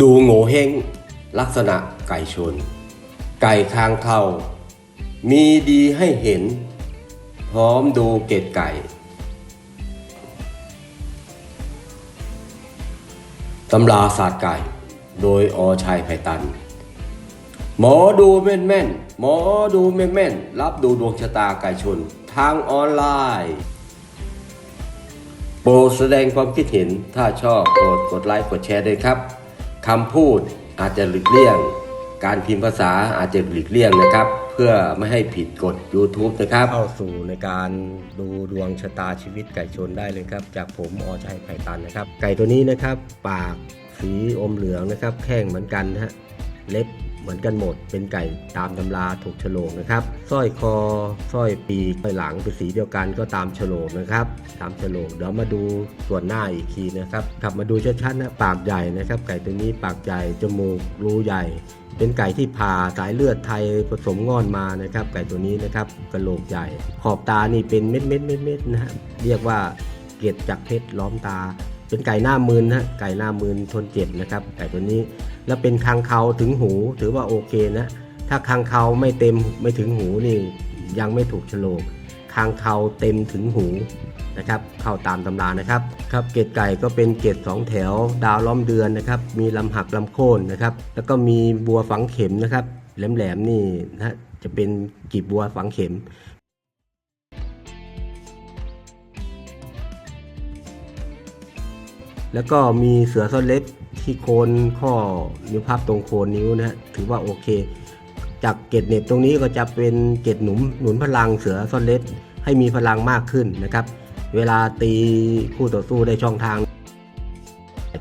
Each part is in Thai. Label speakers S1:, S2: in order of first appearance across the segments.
S1: ดูโง่เฮงลักษณะไก่ชน ไก่คางเทามีดีให้เห็น พร้อมดูเกตไก่ตำราศาสตร์ไก่ โดยอชัยไพตัน หมอดูแม่นแม่นหมอดูแม่นแม่นรับดูดวงชะตาไก่ชน ทางออนไลน์โปรดแสดงความคิดเห็นถ้าชอบโปรดกดไลค์กดแชร์ด้วยครับ คำพูดอาจจะหลีกเลี่ยง การพิมพ์ภาษาอาจจะหลีกเลี่ยงนะครับ เพื่อไม่ให้ผิดกฎ YouTube นะครับ เข้าสู่ในการดูดวงชะตาชีวิตไก่ชนได้เลยครับ จากผมอชัยไผ่ตันนะครับ ไก่ตัวนี้นะครับ ปากสีอมเหลืองนะครับ แข้งเหมือนกันนะฮะเล็บ เหมือนกันหมด เป็นไก่ตามตำราถูกฉลกนะครับสร้อยคอสร้อยปีกสร้อยหลังเป็นสีเดียวกันก็ตามฉลกนะครับ ตามฉลกเดี๋ยวมาดูส่วนหน้าอีกทีนะครับกลับมาดูชัดๆนะปากใหญ่นะครับ ไก่ตัวนี้ปากใหญ่จมูกรูใหญ่ เป็นไก่ที่ผ่าสายเลือดไทยผสมงอนมานะครับ ไก่ตัวนี้นะครับกระโหลกใหญ่ ขอบตานี่เป็นเม็ดเม็ดเม็ดเม็ดนะฮะเรียกว่าเกล็ดจากเพชรล้อมตา เป็นไก่หน้ามืนนะฮะไก่หน้ามืนทนเจ็บนะครับไก่ตัวนี้ แล้วเป็นคางเขาถึงหูถือว่าโอเคนะ ถ้าคางเขาไม่เต็มไม่ถึงหูนี่ยังไม่ถูกโฉลกคางเขาเต็มถึงหูนะครับเข้าตามตำรานะครับครับเกตไก่ก็เป็นเกตสองแถว ดาวล้อมเดือนนะครับ มีลำหักลำโค่นนะครับ แล้วก็มีบัวฝังเข็มนะครับ แหลมๆนี่นะจะเป็นกีบบัวฝังเข็มแล้วก็มีเสือซ่อนเล็บ ที่โคนข้อนิ้วพับตรงโคนนิ้วนะฮะถือว่าโอเค จากเกตเน็บตรงนี้ก็จะเป็นเกตหนุนหนุนพลังเสือซ่อนเล็บให้มีพลังมากขึ้นนะครับ เวลาตีคู่ต่อสู้ได้ช่องทาง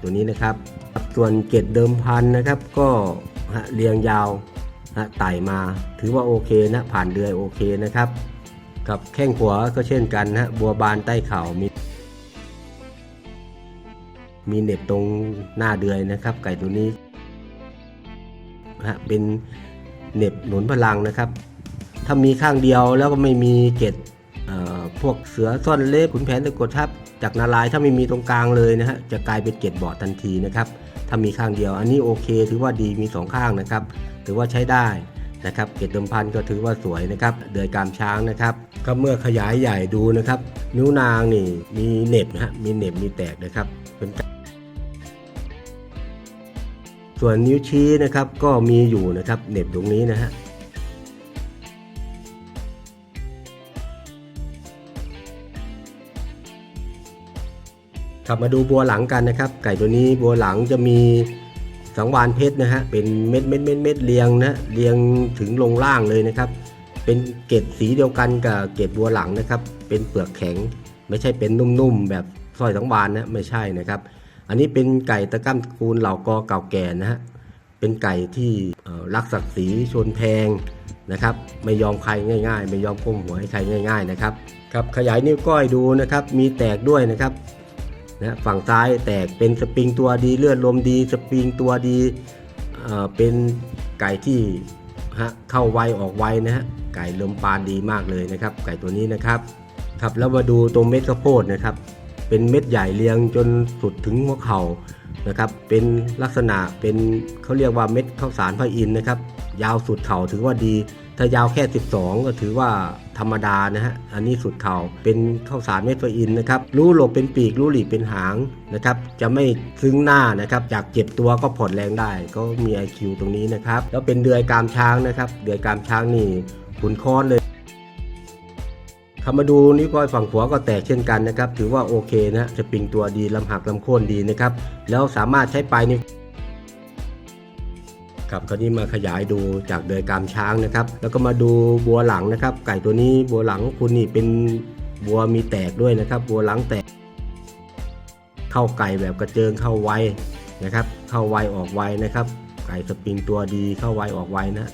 S1: ตัวนี้นะครับ ส่วนเกตเดิมพันนะครับ ก็เรียงยาวไต่มา ถือว่าโอเคนะผ่านเดือยโอเคนะครับ กับแข้งขวาก็เช่นกันนะฮะบัวบานใต้เข่ามี มีเน็บตรงหน้าเดือยนะครับ ไก่ตัวนี้นะฮะเป็นเน็บหนุนพลังนะครับ ถ้ามีข้างเดียวแล้วก็ไม่มีเกล็ดเอ่อพวกเสือซ่อนเล็บขุนแผนตะกดทับ จากนารายถ้าไม่มีตรงกลางเลยนะฮะจะกลายเป็นเกล็ดบอดทันทีนะครับถ้ามีข้างเดียว อันนี้โอเค ถือว่าดีมีสองข้างนะครับ ถือว่าใช้ได้นะครับเกล็ดเดิมพันก็ถือว่าสวยนะครับ เดือยกามช้างนะครับ ก็เมื่อขยายใหญ่ดูนะครับ นิ้วนางนี่มีเน็บนะฮะมีเน็บมีแตกนะครับเป็น ส่วนนิ้วชี้นะครับก็มีอยู่นะครับเหน็บตรงนี้นะฮะขับมาดูบัวหลังกันนะครับ ไก่ตัวนี้บัวหลังจะมีสังวานเพชรนะฮะเป็นเม็ดเม็ดเม็ดเม็ดเรียงนะเรียงถึงลงล่างเลยนะครับ เป็นเกล็ดสีเดียวกันกับเกล็ดบัวหลังนะครับ เป็นเปลือกแข็ง ไม่ใช่เป็นนุ่มๆแบบสร้อยสังวานนะไม่ใช่นะครับ อันนี้เป็นไก่ตะกร้มกูลเหล่ากอเก่าแก่นะฮะ เป็นไก่ที่รักศักดิ์ศรีชนแพงนะครับ ไม่ยอมใครง่าย ๆ ไม่ยอมก้มหัวให้ใครง่าย ๆนะครับ ครับขยายนิ้วก้อยดูนะครับ มีแตกด้วยนะครับนะฝั่งซ้ายแตกเป็นสปริงตัวดีเลือดลมดีสปริงตัวดีเอ่อเป็นไก่ที่ฮะเข้าไวออกไวนะฮะไก่ลมปานดีมากเลยนะครับ ไก่ตัวนี้นะครับครับแล้วมาดูตรงเม็ดข้าวโพดนะครับ เป็นเม็ดใหญ่เรียงจนสุดถึงหัวเข่านะครับ เป็นลักษณะเป็นเขาเรียกว่าเม็ดข้าวสารพระอินนะครับ ยาวสุดเข่าถือว่าดี ถ้ายาวแค่ 12 ก็ถือว่าธรรมดานะฮะ อันนี้สุดเข่าเป็นข้าวสารเม็ดพระอินนะครับ รู้หลบเป็นปีก รู้หลีกเป็นหางนะครับ จะไม่ซึ้งหน้านะครับ จากเจ็บตัวก็ผ่อนแรงได้ ก็มี IQ ตรงนี้นะครับ แล้วเป็นเดือยกามช้างนะครับ เดือยกามช้างนี่ขุนค้อนเลย คำมาดูนิ้วก้อยฝั่งขวาก็แตกเช่นกันนะครับ ถือว่าโอเคนะจะปิงตัวดีลำหักลำโค่นดีนะครับ แล้วสามารถใช้ปลายนิ้วครับคราวนี้มาขยายดูจากเดยกามช้างนะครับ แล้วก็มาดูบัวหลังนะครับ ไก่ตัวนี้บัวหลังคุณนี่เป็นบัวมีแตกด้วยนะครับ บัวหลังแตก เข้าไก่แบบกระเจิงเข้าไวนะครับ เข้าไวออกไวนะครับ ไก่สปริงตัวดีเข้าไวออกไวนะ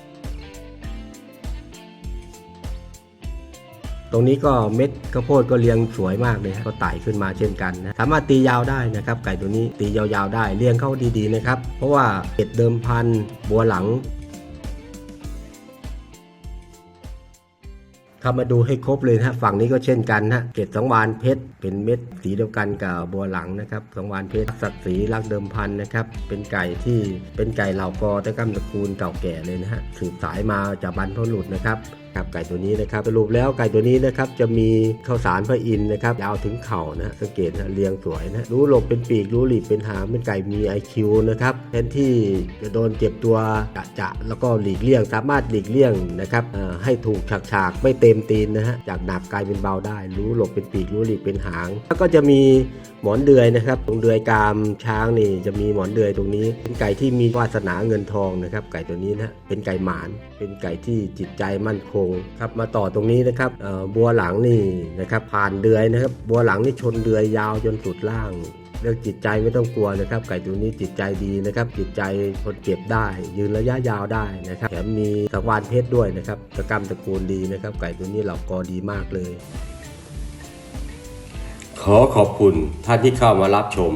S1: ตรงนี้ก็เม็ดข้าวโพดก็เรียงสวยมากเลยฮะก็ไต่ขึ้นมาเช่นกันนะสามารถตียาวได้นะครับ ไก่ตัวนี้ตียาวๆได้เรียงเข้าดีๆนะครับ เพราะว่าเก็ดเดิมพันบัวหลังเข้ามาดูให้ครบเลยนะฮะฝั่งนี้ก็เช่นกันนะเกตสังวานเพชรเป็นเม็ดสีเดียวกันกับบัวหลังนะครับสังวานเพชรสัตว์สีรักเดิมพันนะครับเป็นไก่ที่เป็นไก่เหล่ากอตะกำตระกูลเก่าแก่เลยนะฮะสืบสายมาจากบรรพบุรุษนะครับ ครับไก่ตัวนี้นะครับสรุปแล้วไก่ตัวนี้นะครับจะมีข้าวสารพระอินทร์นะครับยาวถึงเข่านะสังเกตนะเรียงสวยนะรู้หลบเป็นปีกรู้หลีบเป็นหางเป็นไก่มี IQ นะครับแทนที่จะโดนเจ็บตัวจะจะแล้วก็หลีกเลี่ยงสามารถหลีกเลี่ยงนะครับให้ถูกฉากฉากๆไม่เต็มตีนนะฮะจากหนักกลายเป็นเบาได้ รู้หลบเป็นปีกรู้หลีบเป็นหาง แล้วก็จะมีหมอนเดือยนะครับตรงเดือยกามช้างนี่จะมีหมอนเดือยตรงนี้ เป็นไก่ที่มีวาสนาเงินทองนะครับไก่ตัวนี้นะเป็นไก่หมาน เป็นไก่ที่จิตใจมั่นคงครับมาต่อตรงนี้นะครับบัวหลังนี่นะครับผ่านเดือยนะครับ บัวหลังนี่ชนเดือยยาวจนสุดล่างเรื่องจิตใจไม่ต้องกลัวนะครับ ไก่ตัวนี้จิตใจดีนะครับ จิตใจคนเก็บได้ ยืนระยะยาวได้นะครับแถมมีสังวานเพชรด้วยนะครับตะกรรมตะกูลดีนะครับ ไก่ตัวนี้เหล่ากอดีมากเลย ขอขอบคุณท่านที่เข้ามารับชม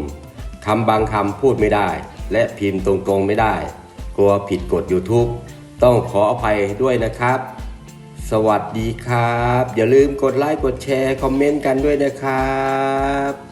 S1: คำบางคำพูดไม่ได้ และพิมพ์ตรงๆไม่ได้ กลัวผิดกฎ YouTube ต้องขออภัยด้วยนะครับ สวัสดีครับ อย่าลืมกดไลค์กดแชร์ คอมเมนต์กันด้วยนะครับ